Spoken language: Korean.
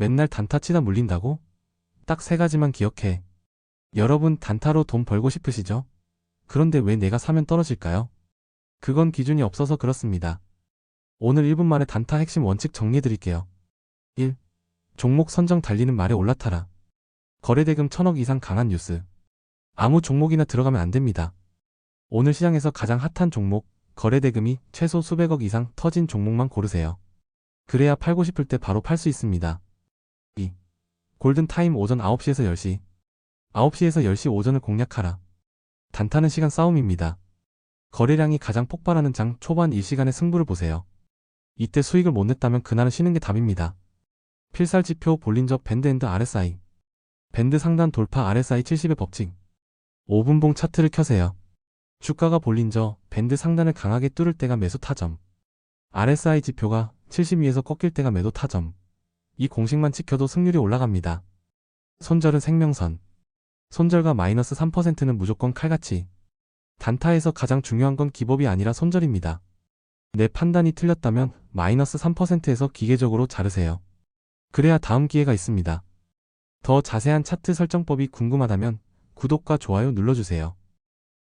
맨날 단타 치다 물린다고? 딱 세 가지만 기억해. 여러분 단타로 돈 벌고 싶으시죠? 그런데 왜 내가 사면 떨어질까요? 그건 기준이 없어서 그렇습니다. 오늘 1분 만에 단타 핵심 원칙 정리해 드릴게요. 1. 종목 선정 달리는 말에 올라타라. 거래대금 1000억 이상 강한 뉴스. 아무 종목이나 들어가면 안 됩니다. 오늘 시장에서 가장 핫한 종목, 거래대금이 최소 수백억 이상 터진 종목만 고르세요. 그래야 팔고 싶을 때 바로 팔 수 있습니다. 2. 골든타임 오전 9시에서 10시. 9시에서 10시 오전을 공략하라. 단타는 시간 싸움입니다. 거래량이 가장 폭발하는 장 초반 일시간의 승부를 보세요. 이때 수익을 못 냈다면 그날은 쉬는 게 답입니다. 필살 지표 볼린저 밴드 앤드 RSI. 밴드 상단 돌파 RSI 70의 법칙. 5분봉 차트를 켜세요. 주가가 볼린저 밴드 상단을 강하게 뚫을 때가 매수 타점. RSI 지표가 70 위에서 꺾일 때가 매도 타점. 이 공식만 지켜도 승률이 올라갑니다. 손절은 생명선. 손절가 마이너스 3%는 무조건 칼같이. 단타에서 가장 중요한 건 기법이 아니라 손절입니다. 내 판단이 틀렸다면 마이너스 3%에서 기계적으로 자르세요. 그래야 다음 기회가 있습니다. 더 자세한 차트 설정법이 궁금하다면 구독과 좋아요 눌러주세요.